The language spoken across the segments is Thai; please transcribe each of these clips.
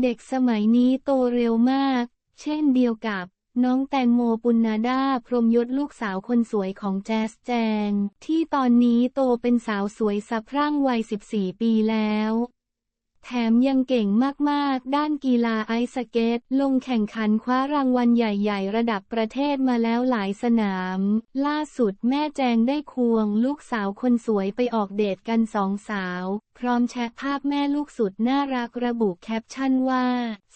เด็กสมัยนี้โตเร็วมาก เช่นเดียวกับน้องแตงโมปุณณดาพรหมยศลูกสาวคนสวยของแจสแจง ที่ตอนนี้โตเป็นสาวสวยสะพรั่งวัย 14 ปีแล้ว แถมยังเก่งมาก ๆ ด้านกีฬาไอซ์สเกต ลงแข่งขันคว้ารางวัลใหญ่ ๆ ระดับประเทศมาแล้วหลายสนาม ล่าสุดแม่แจงได้ควงลูกสาวคนสวยไปออกเดทกันสองสาว พร้อมแชะภาพแม่ลูกสุดน่ารักระบุแคปชั่นว่า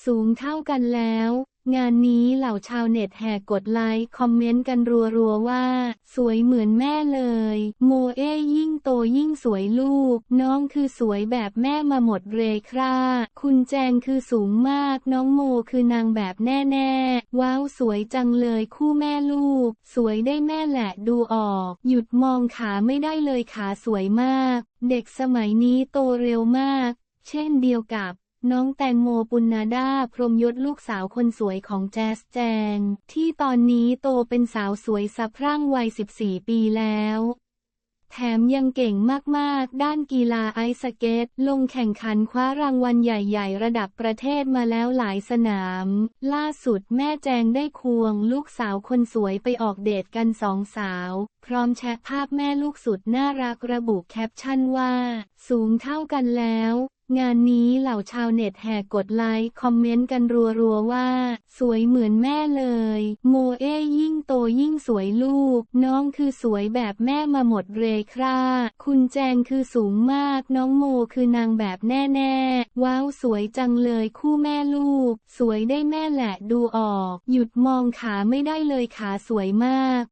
สูงเท่ากันแล้ว งานนี้เหล่าชาวเน็ตแห่กดไลค์คอมเมนต์กันรัวๆว่า สวยเหมือนแม่เลย โมเอ้ยิ่งโตยิ่งสวยลูก น้องคือสวยแบบแม่มาหมดเรคราคุณแจงคือสูงมาก น้องโมคือนางแบบแน่ๆ ว้าวสวยจังเลยคู่แม่ลูก สวยได้แม่แหละดูออก หยุดมองขาไม่ได้เลยขาสวยมาก เด็กสมัยนี้โตเร็วมาก เช่นเดียวกับ น้องแตงโมปุณณดาพรมยศลูกสาวคนสวยของแจสแจง ที่ตอนนี้โตเป็นสาวสวยสะพรั่งวัย 14 ปีแล้ว แถมยังเก่งมากๆ ด้านกีฬาไอซ์สเกต ลงแข่งขันคว้ารางวัลใหญ่ๆ ระดับประเทศมาแล้วหลายสนาม ล่าสุดแม่แจงได้ควงลูกสาวคนสวยไปออกเดทกันสองสาว พร้อมแชะภาพแม่ลูกสุดน่ารักระบุแคปชั่นว่า สูงเท่ากันแล้ว งานนี้เหล่าชาวเน็ตแห่กดไลค์คอมเมนต์กันรัวๆว่า สวยเหมือนแม่เลย โมเอ้ยิ่งโตยิ่งสวยลูก น้องคือสวยแบบแม่มาหมดเรคราคุณแจงคือสูงมาก น้องโมคือนางแบบแน่ๆ ว้าวสวยจังเลยคู่แม่ลูก สวยได้แม่แหละดูออก หยุดมองขาไม่ได้เลยขาสวยมาก